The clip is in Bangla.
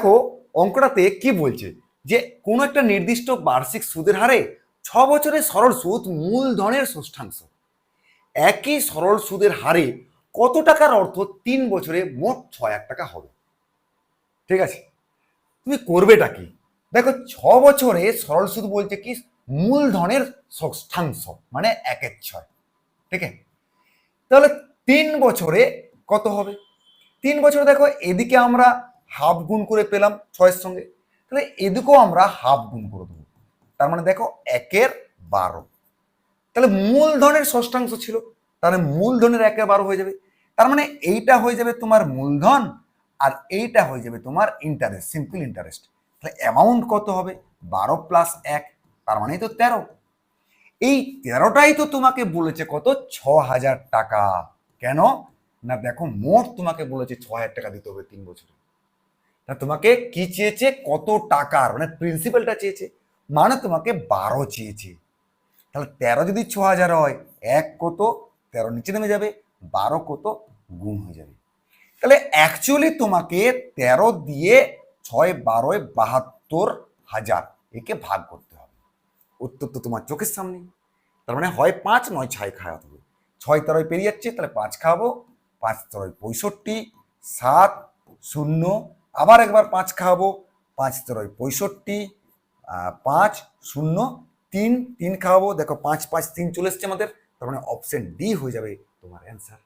দেখো অঙ্কটাতে কি বলছে? যে কোনো একটা নির্দিষ্ট বার্ষিক সুদের হারে ছ বছরের সরল সুদ মূলধনের ষষ্ঠাংশ একই সরল সুদের হারে কত টাকার অর্থ তিন বছরে মোট ছয় এক টাকা হবে? ঠিক আছে? তুমি করবেটা কি? দেখো ছ বছরে সরল সুদ বলছে কি? মূলধনের ষষ্ঠাংশ মানে একের ছয়। ঠিক আছে? তাহলে তিন বছরে কত হবে? তিন বছরে দেখো এদিকে আমরা হাফ গুণ করে পেলাম ছয়ের সঙ্গে। তাহলে এদিকেও আমরা হাফ গুণ করে দেবো। তার মানে দেখো একের বারো। তাহলে মূলধনের ষষ্ঠাংশ ছিল, তাহলে মূলধনের একের বারো হয়ে যাবে। তার মানে এইটা হয়ে যাবে তোমার মূলধন আর এইটা হয়ে যাবে তোমার ইন্টারেস্ট সিম্পল ইন্টারেস্ট তাহলে অ্যামাউন্ট কত হবে? বারো প্লাস এক, তার মানেই তো তেরো। এই তেরোটাই তো তোমাকে বলেছে কত? ছ হাজার টাকা। কেন? না দেখো মোট তোমাকে বলেছে ছ হাজার টাকা দিতে হবে তিন বছরে। তা তোমাকে কি চেয়েছে? কত টাকার? মানে প্রিন্সিপালটা চেয়েছে। মানে তোমাকে বারো চেয়েছে। তাহলে তেরো যদি ছ হাজার হয়, এক কত? তেরো নিচে নেমে যাবে। বারো কত? গুণ হয়ে যাবে। তাহলে অ্যাকচুয়ালি তোমাকে তেরো দিয়ে ছয়, বারোয় বাহাত্তর হাজার একে ভাগ করতে হবে। উত্তর তো তোমার চোখের সামনে। তার মানে হয় পাঁচ, নয় ছয় খাওয়াতে হবে। ছয় তেরোয় পেরিয়ে যাচ্ছে, তাহলে পাঁচ খাওয়াবো। পাঁচ তেরোয় পঁয়ষট্টি, সাত, শূন্য আবার একবার পাঁচ খাওয়াবো, পাঁচ তেরোয় পঁয়ষট্টি পাঁচ শূন্য তিন তিন খাওয়াবো। দেখো পাঁচ পাঁচ, তিন চলে এসছে আমাদের, তার মানে অপশন ডি হয়ে যাবে তোমার অ্যান্সার